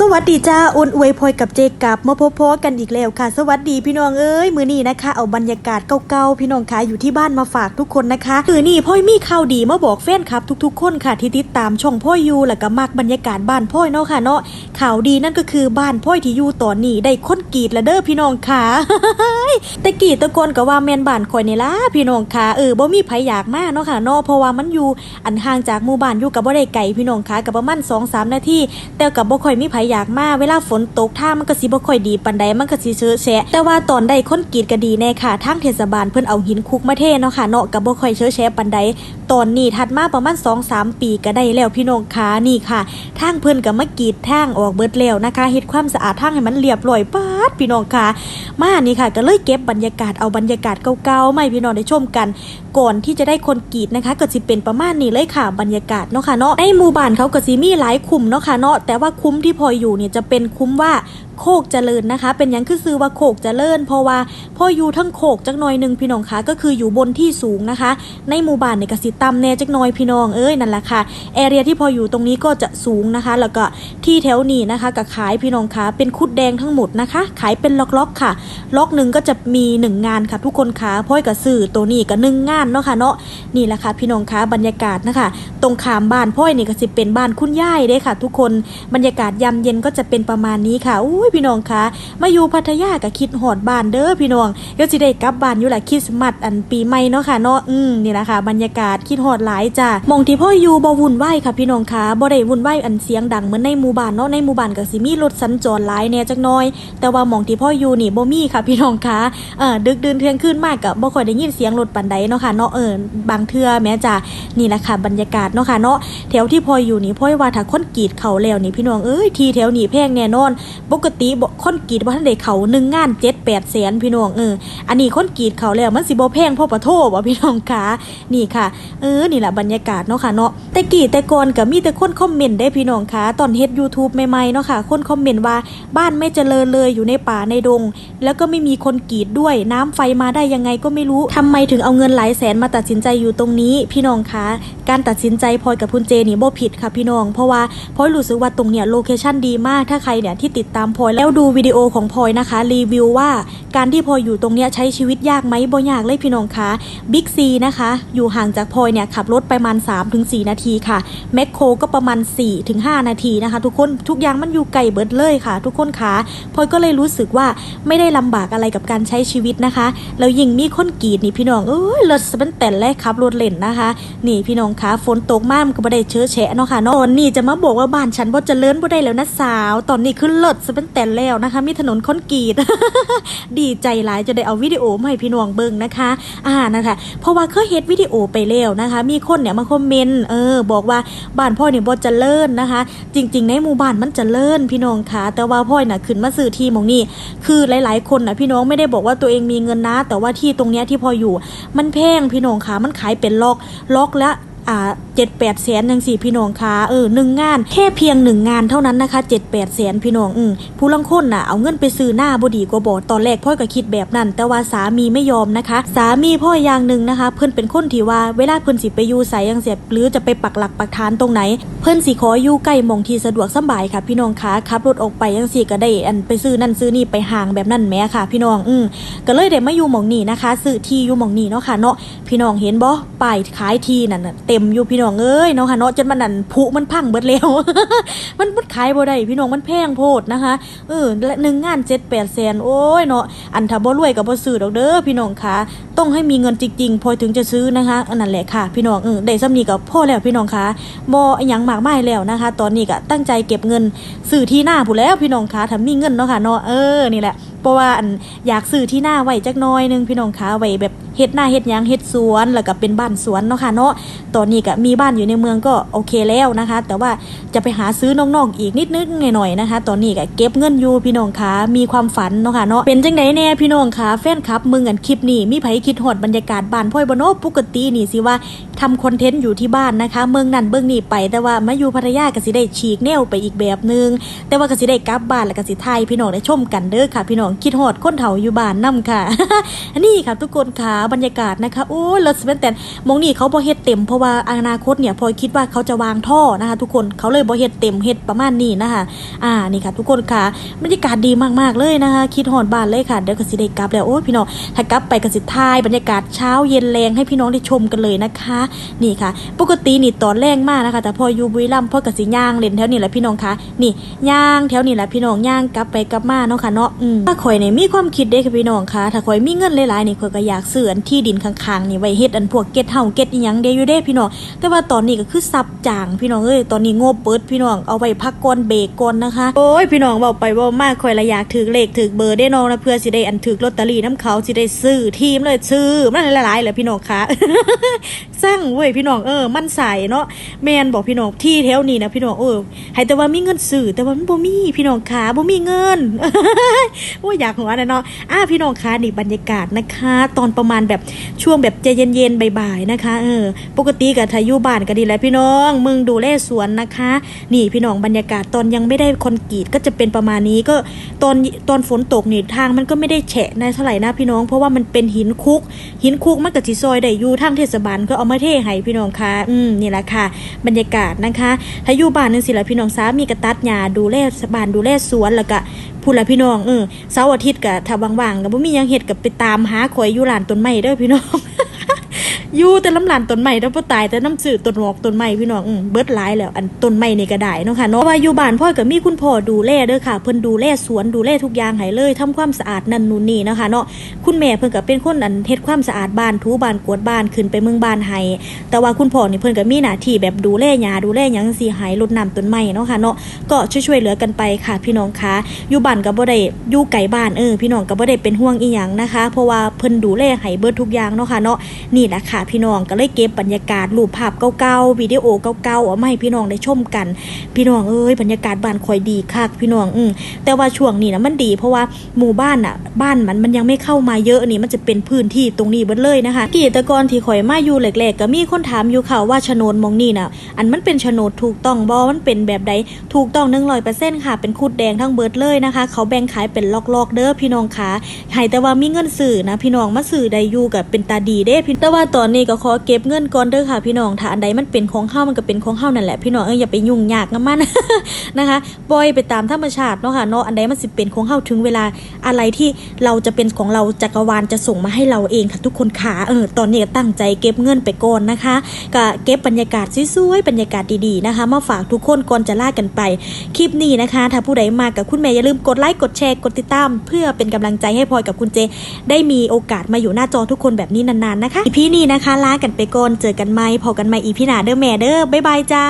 สวัสดีจ้าอุ่นอวยพอยกับเจกับมาพบพกันอีกแล้วค่ะ สวัสดีพี่น้องเอ้ยมือนี้นะคะ เอาบรรยากาศเก่าๆพี่น้องคะอยู่ที่บ้านมาฝากทุกคนนะคะมือนี้พ่อยมีข่าวดีมาบอกแฟนคลับ ทุก ๆ คนค่ะที่ติดตามช่องพ่อยอยูแล้วก็มักบรรยากาศบ้านพ่อยเนาะค่ะเนาะข่าวดีนั่นก็คือบ้านพ่อยที่อยู่ตอนนี้ได้ค้นกรีดแล้วเด้อพี่น้องค่ะแต่กรีดตะโกนก็ว่าแมนบ้านข่อยนี่ล่ะพี่น้องค่ะเออบ่มีไผอยากมากเนาะค่ะเนาะเพราะว่ามันอยู่อันห่างจากหมู่บ้านอยู่กับบ่ได้ไกลพี่น้องค่ะกับประมาณ2-3นาทีแต่กับบ่คอยมีไผอยากมาเวลาฝนตกท่ามันก็สิบ่ค่อยดีปานใดมันก็สิเชื้อแฉะแต่ว่าตอนได้คนกีดก็ดีแน่ค่ะทางเทศบาลเพิ่นเอาหินคุกมาเทเนาะค่ะเนาะกับบ่ค่อยเชื้อแฉะปานใดตอนนี้ถัดมาประมาณ2-3 ปีก็ได้แล้วพี่น้องค่ะนี่ค่ะทางเพิ่นก็มากีดทางออกเบิดแล้วนะคะเฮ็ดความสะอาดทางให้มันเรียบร้อยปาดพี่น้องค่ะ มานี่ค่ะก็เลยเก็บบรรยากาศเอาบรรยากาศเก่าๆมาให้พี่น้องได้ชมกัน ก่อนที่จะได้คนกีดนะคะก็สิเป็นประมาณนี้เลยค่ะบรรยากาศเนาะค่ะเนาะในหมู่บ้านเขาก็สิมีหลายคุ้มเนาะค่ะเนาะแต่ว่าคุ้มที่พออยู่เนี่ยจะเป็นคุ้มว่าโคกเจริญนะคะ เป็นยังคือซื้อว่าโคกเจริญ เพราะว่าพ่ออยู่ทั้งโคกจักหน่อยหนึ่งพี่น้องคะก็คืออยู่บนที่สูงนะคะ ในหมู่บ้านเนี่ยก็สิต่ำแน่จักหน่อยพี่น้องเอ้ยนั่นแหละค่ะแอเรียที่พออยู่ตรงนี้ก็จะสูงนะคะ แล้วก็ที่แถวนี้นะคะก็ขายพี่น้องคะเป็นคุดแดงทั้งหมดนะคะ ขายเป็นล็อกๆค่ะ ล็อกหนึ่งก็จะมีหนึ่งงานค่ะทุกคนคะพ่อยกับสื่อตัวนี้ก็หนึ่งงานเนาะค่ะเนาะนี่แหละค่ะพี่น้องคะบรรยากาศนะคะ ตรงขามบ้านพ่อยนี่ก็สิเป็นบ้านคุณย่ายเด้ค่ะ ทุกคนบรรยากาศยามเย็นก็จะเป็นประมาณนี้ค่ะอุ้ยพี่น้องคะมาอยู่พัทยาก็คิดหอดบ้านเด้อพี่น้องเดี๋ยวสิได้กลับบ้านอยู่แหละคริสต์มาสอันปีใหม่เนาะค่ะเนาะอืมนี่แหละค่ะบรรยากาศคิดหอดหลายจ้ะมองที่พ่ออยู่บ่วุ่นวายค่ะพี่น้องคะบ่ได้วุ่นวายอันเสียงดังเหมือนในหมู่บ้านเนาะในหมู่บ้านก็สิมีรถสัญจรหลายแน่จักน่อย แต่ว่ามองที่พ่ออยู่นี่บ่มีค่ะพี่น้องคะเออดึกดื่นเที่ยงคืนมากก็บ่ค่อยได้ยินเสียงรถปานใดเนาะค่ะเนาะเออบางเทื่อแม้จะนี่แหละค่ะบรรยากาศเนาะค่ะเนาะแถวที่พ่ออยู่นี่พ่อยว่าถ้าคนกีดเขาแล้วนี่พี่น้องเอ้ยทีแถวนี้แพงแน่นอน ปกติคนกรีดบ่ทันได้เขาหนึ่งงาน7 8แปดแสนพี่น้องเอออันนี้คนกรีดเขาแล้วมันสิบ่แพงเพราะปะโทบ่พี่น้องคะนี่ค่ะเออนี่แหละบรรยากาศเนาะค่ะเนาะแต่กรีดแต่ก่อนก็มีแต่คนคอมเมนต์ได้พี่น้องคะตอนเฮ็ด YouTube ใหม่ๆเนาะค่ะ คนคอมเมนต์ว่าบ้านไม่เจริญเลยอยู่ในป่าในดง แล้วก็ไม่มีคนกรีดด้วยน้ำไฟมาได้ยังไงก็ไม่รู้ทำไมถึงเอาเงินหลายแสนมาตัดสินใจอยู่ตรงนี้พี่น้องคะการตัดสินใจพลอยกับคุณเจนี่บ่ผิดค่ะพี่น้อง เพราะว่าพลอยรู้สึกว่าตรงเนี้ยโลเคชั่นดีมากถ้าใครเนี่ยที่ติดตามพลอยแล้วดูวิดีโอของพลอยนะคะ รีวิวว่าการที่พลอยอยู่ตรงเนี้ยใช้ชีวิตยากไหมบ่ยากเลยพี่น้องคะบิ๊กซีนะคะ อยู่ห่างจากพลอยเนี่ยขับรถประมาณ 3-4 นาทีค่ะแมคโครก็ประมาณ 4-5 นาทีนะคะ ทุกคนทุกอย่างมันอยู่ไกลเบิดเลยค่ะ ทุกคนคะพลอยก็เลยรู้สึกว่าไม่ได้ลำบากอะไรกับการใช้ชีวิตนะคะแล้วยิ่งมีคนกรีดนี่พี่น้องเอ้ยรถสเปนแต่แรกขับรถเล่นนะคะ นี่พี่น้องคะฝนตกมากมันก็บ่ได้เชื้อแฉะเนาะค่ะนอนนี้จะมาบอกว่าบ้านฉันบ่เจริญบ่ได้แล้วนะสาว ตอนนี้ขึ้นรถสเปนแต่นแล้วนะคะ มีถนนคอนกรีตดีใจหลายจะได้เอาวิดีโอมาให้พี่น้องเบิ่งนะคะ อ่านะคะเพราะว่าเคยเฮ็ดวิดีโอไปแล้วนะคะ มีคนเนี่ยมาคอมเมนต์เออบอกว่าบ้านพ่อเนี่ยบ่เจริญนะคะ จริง ๆ ในหมู่บ้านมันเจริญพี่น้องคะแต่ว่าพ่อน่ะขึ้นมาซื้อที่มองนี่คือหลาย ๆ คนน่ะพี่น้องไม่ได้บอกว่าตัวเองมีเงินนะ แต่ว่าที่ตรงเนี้ยที่พ่ออยู่ มันแพงพี่น้องคะมันขายเป็นล็อกล็อกละ อ่าเจ็ดแปดแสนยังสี่พี่น้องคะเออหนึ่งงาน แค่เพียงหนึ่งงานเท่านั้นนะคะเจ็ดแปดแสนพี่น้องอืมผู้ลังคนน่ะเอาเงินไปซื้อหน้าบดีกว่าบอตอนแรกพ่อก็คิดแบบนั้น แต่ว่าสามีไม่ยอมนะคะ สามีพ่ออย่างหนึ่งนะคะ เพื่อนเป็นคนที่ว่าเวลาเพื่อนสิไปอยู่ใสยังเสียหรือจะไปปักหลักปักฐานตรงไหน เพื่อนสิขออยู่ใกล้มองที่สะดวกสบายค่ะ พี่น้องคะขับรถออกไปยังสี่ก็ได้อันไปซื้อนั่นซื้อนี่ไปห่างแบบนั้นแม้ค่ะ พี่น้องอืมก็เลยได้มาอยู่มองนี้นะคะซื้อที่อยู่มองนี้เนาะค่ะเนาะพี่น้องเห็นบ่ป้ายขายที่นั่นเต็มอยู่พี่น้องเอ้ยเนาะค่ะเนาะจนมันนั่นผุมันพังเบิดแล้วมันมันขายบ่ได้พี่น้องมันแพงโพดนะคะเออและหนึ่งงานเจ็ดแปดแสนโอ้ยเนาะอันถ้าบ่รวยกับบ่ซื้อดอกเด้อพี่น้องคะต้องให้มีเงินจริงๆ พอถึงจะซื้อนะคะอันนั้นแหละค่ะพี่น้องเออได้ซ้ำนี้ก็พอแล้วพี่น้องคะบ่อหยังมากไมายแล้วนะคะ ตอนนี้ก็ตั้งใจเก็บเงินซื้อที่หน้าผู้แล้วพี่น้องคะถ้ามีเงินเนาะค่ะเนาะเออนี่แหละ เพราะว่าอันอยากซื้อที่หน้าไว้จักน้อยนึงพี่น้องคะไว้แบบเฮ็ดหน้าเฮ็ดยังเฮ็ดสวนแล้วก็เป็นบ้านสวนเนาะค่ะเนาะตอนนี้ก็มีบ้านอยู่ในเมืองก็โอเคแล้วนะคะ แต่ว่าจะไปหาซื้อนอกๆอีกนิดนึงหน่อยๆนะคะ ตอนนี้ก็เก็บเงินอยู่พี่น้องคะมีความฝันเนาะค่ะเนาะเป็นจังไดแน่พี่น้องคะแฟนคลับมึงอันคลิปนี้มีไผคิดฮอดบรรยากาศบ้านพ่อยบ่เนาะปกตินี่สิว่า ทำคอนเทนต์อยู่ที่บ้านนะคะ เมืองนั่นเมืองนี่ไป แต่ว่ามาอยู่พัทยาก็สิได้ฉีกแนวไปอีกแบบนึง แต่ว่าก็สิได้กลับบ้านแล้วก็สิไทยพี่น้องได้ชมกันเด้อค่ะ พี่น้องคิดฮอดคนเฒ่าอยู่บ้านนํค่ะนนี้ค่ะทุกคนค่ะบรรยากาศนะคะโอ้ยรถสเปนแตนมองนี่เขาบ่เฮ็ดเต็มเพราะว่าอนาคตเนี่ยพลอยคิดว่าเขาจะวางท่อนะคะ ทุกคนเขาเลยบ่เฮ็ดเต็มเฮ็ดประมาณนี้นะคะอ่านี่ค่ะทุกคนค่ะบรรยากาศดีมากๆเลยนะคะ คิดฮอดบ้านเลยค่ะเดี๋ยวก็สิได้กลับแล้วโอ้พี่น้องถ้ากลับไปก็สิทายบรรยากาศเช้าเย็นแรงให้พี่น้องได้ชมกันเลยนะคะนี่ค่ะ ปกตินี่ตอนแรงมากนะคะ แต่พออยู่บุรีรัมย์พ่อกับสิย่างเล่นแถวนี้แหละพี่น้องคะนี่ย่างแถวนี้แหละพี่น้องย่างกลับไปกลับมาเนาะค่ะเนาะอืมถ้าข่อยเนี่ยมีความคิดเด้ค่ะพี่น้องคะถ้าข่อยมีเงินหลายๆนี่ข่อยก็อยากซื้ออันที่ดินข้างๆนี่ไว้เฮ็ดอันพวกเก็ตเฮาเก็ตอีหยังเด้อยู่เด้พี่น้องแต่ว่าตอนนี้ก็คือซับจางพี่น้องเอ้ยตอนนี้งบเบิดพี่น้องเอาไว้พักก่อนเบรกก่อนนะคะโอ้ยพี่น้องเว้าไปว้ามากข่อยละอยากถือเลขถือเบอร์ได้น้องนะเพื่อสิได้อันถือลอตเตอรี่น้ำเขาสิได้ซื้อทีมเลยซื้อมันหลายๆแหละพี่น้องคะงเว้ยพี่น้องเออ มันใส่เนาะแมนบอกพี่น้องที่แถวนี้นะพี่น้องเออให้แต่ว่ามีเงินซื้อแต่ว่ามันบ่มีพี่น้องขาบ่มีเงินโอ้ยอยากหัวนะเนาะอ่าพี่น้องคะนี่บรรยากาศนะคะ ตอนประมาณแบบช่วงแบบใจเย็นๆบ่ายๆนะคะเออปกติกับทายุบ้านก็ดีแหล้วพี่น้อง มึงดูแลสวนนะคะ นี่พี่น้องบรรยากาศตอนยังไม่ได้คอนกรีตก็จะเป็นประมาณนี้ก็ตอนตอนฝนตกนี่ทางมันก็ไม่ได้แฉะในเท่าไหร่นะพี่น้อง เพราะว่ามันเป็นหินคุก หินคุกมันกับจีซอยได้อยู่ทางเทศบาลก็เอามาเทให้พี่น้องค่ะอืมนี่แหละค่ะ บรรยากาศนะคะถ้าอยู่บ้านนึงสิละพี่น้องสามีกระตัดหญ้าดูแลบ้านดูแลสวนแล้วก็พูดละพี่น้องเออเสาร์อาทิตย์ก็ถ้าว่างๆก็บ่มีหยังเฮ็ดก็ไปตามหาข่อยอยู่ร้านต้นไม้เด้อพี่น้อง อยู่แต่ลำลานต้นไม้แล้วบ่ตายแต่น้ำสื่อต้นหอกต้นไม้พี่น้องเบิดหลายแล้ว อันต้นไม้นี่ก็ได้เนาะค่ะเนาะว่าอยู่บ้านพ่อก็มีคุณพ่อดูแลเด้อค่ะ เพิ่นดูแลสวนดูแลทุกอย่างให้เลยทำความสะอาดนั่นนู่นนี่นะคะเนาะคุณแม่เพิ่นก็เป็นคนอันเฮ็ดความสะอาดบ้านถูบ้านกวาดบ้านขึ้นไปเมืองบ้านให้แต่ว่าคุณพ่อนี่เพิ่นก็มีหน้าที่แบบดูแลหญ้าดูแลหยังสิให้รดน้ำต้นไม้เนาะค่ะเนาะก็ช่วยๆเหลือกันไปค่ะ พี่น้องคะอยู่บ้านก็บ่ได้อยู่ไกลบ้านเออพี่น้องก็บ่ได้เป็นห่วงอีหยังนะคะ เพราะว่าเพิ่นดูแลให้เบิดทุกอย่างเนาะค่ะเนาะนี่แหละค่ะพี่น้องก็เลยเก็บบรรยากาศรูปภาพเก่าๆวิดีโอเก่าๆเอามาให้พี่น้องได้ชมกัน พี่น้องเอ้ยบรรยากาศบ้านคอยดีคักพี่น้องอืมแต่ว่าช่วงนี้นะมันดี เพราะว่าหมู่บ้านอะ บ้านมันมันยังไม่เข้ามาเยอะนี่มันจะเป็นพื้นที่ตรงนี้เบิดเลยนะคะกีตะกอนที่ข่อยมาอยู่แรกๆ ก็มีคนถามอยู่ค่ะว่าโฉนดมองนี่น่ะอันมันเป็นโฉนดถูกต้องบอมันเป็นแบบใดถูกต้องหนึ่งร้อยเปอร์เซ็นต์ค่ะเป็นคุดแดงทั้งเบิดเลยนะคะ เขาแบ่งขายเป็นล็อกๆเด้อพี่น้องคะให้แต่ว่ามีเงินสื่อนะพี่น้องมาสื่อใดอยู่กับเป็นตาดีเด้พี่แต่ว่าตอนนี้ก็ขอเก็บเงินก่อนเด้อค่ะพี่น้องถ้าอันใดมันเป็นของเฮามันก็เป็นของเฮานั่นแหละพี่น้องเอ้ยอย่าไปยุ่งยากกับมันนะคะปล่อยไปตามธรรมชาติเนาะค่ะเนาะอันใดมันสิเป็นของเฮาถึงเวลาอะไรที่เราจะเป็นของเราจักรวาลจะส่งมาให้เราเองค่ะทุกคนค่ะเออตอนนี้ก็ตั้งใจเก็บเงินไปก่อนนะคะก็เก็บบรรยากาศสวยๆบรรยากาศดีๆนะคะมาฝากทุกคนก่อนจะลากันไป คลิปนี้นะคะ ถ้าผู้ใดมากับคุณแม่อย่าลืมกดไลค์กดแชร์กดติดตาม เพื่อเป็นกำลังใจให้พลอยกับคุณเจ ได้มีโอกาสมาอยู่หน้าจอทุกคนแบบนี้นานๆนะคะอีพีนี้นะคะลากันไปก่อนเจอกันไหมพอกันใหม่อีพีหนาเด้อแม่เด้อบ๊ายบายจ้า